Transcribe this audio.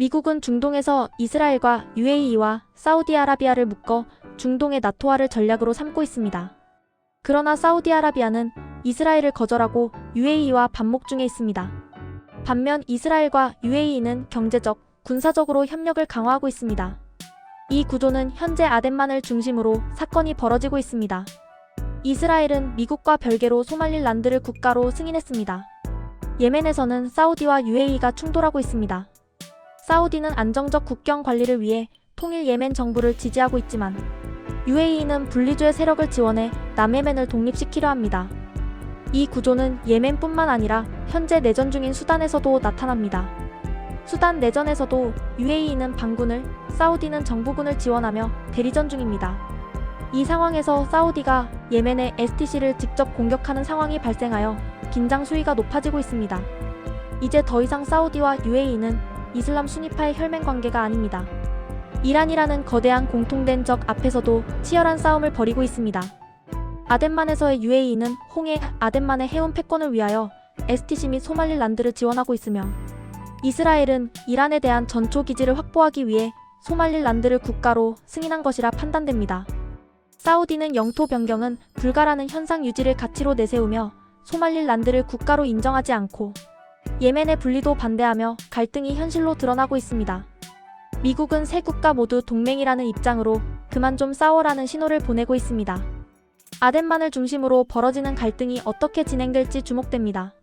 미국은 중동에서 이스라엘과 UAE와 사우디아라비아를 묶어 중동의 나토화를 전략으로 삼고 있습니다. 그러나 사우디아라비아는 이스라엘을 거절하고 UAE와 반목 중에 있습니다. 반면 이스라엘과 UAE는 경제적, 군사적으로 협력을 강화하고 있습니다. 이 구조는 현재 아덴만을 중심으로 사건이 벌어지고 있습니다. 이스라엘은 미국과 별개로 소말릴란드를 국가로 승인했습니다. 예멘에서는 사우디와 UAE가 충돌하고 있습니다. 사우디는 안정적 국경 관리를 위해 통일 예멘 정부를 지지하고 있지만 UAE는 분리주의 세력을 지원해 남예멘을 독립시키려 합니다. 이 구조는 예멘뿐만 아니라 현재 내전 중인 수단에서도 나타납니다. 수단 내전에서도 UAE는 반군을, 사우디는 정부군을 지원하며 대리전 중입니다. 이 상황에서 사우디가 예멘의 STC를 직접 공격하는 상황이 발생하여 긴장 수위가 높아지고 있습니다. 이제 더 이상 사우디와 UAE는 이슬람 순위파의 혈맹 관계가 아닙니다. 이란이라는 거대한 공통된 적 앞에서도 치열한 싸움을 벌이고 있습니다. 아덴만에서의 UAE는 홍해 아덴만의 해운 패권을 위하여 STC 및 소말릴란드를 지원하고 있으며 이스라엘은 이란에 대한 전초 기지를 확보하기 위해 소말릴란드를 국가로 승인한 것이라 판단됩니다. 사우디는 영토 변경은 불가라는 현상 유지를 가치로 내세우며 소말릴란드를 국가로 인정하지 않고 예멘의 분리도 반대하며 갈등이 현실로 드러나고 있습니다. 미국은 세 국가 모두 동맹이라는 입장으로 그만 좀 싸워라는 신호를 보내고 있습니다. 아덴만을 중심으로 벌어지는 갈등이 어떻게 진행될지 주목됩니다.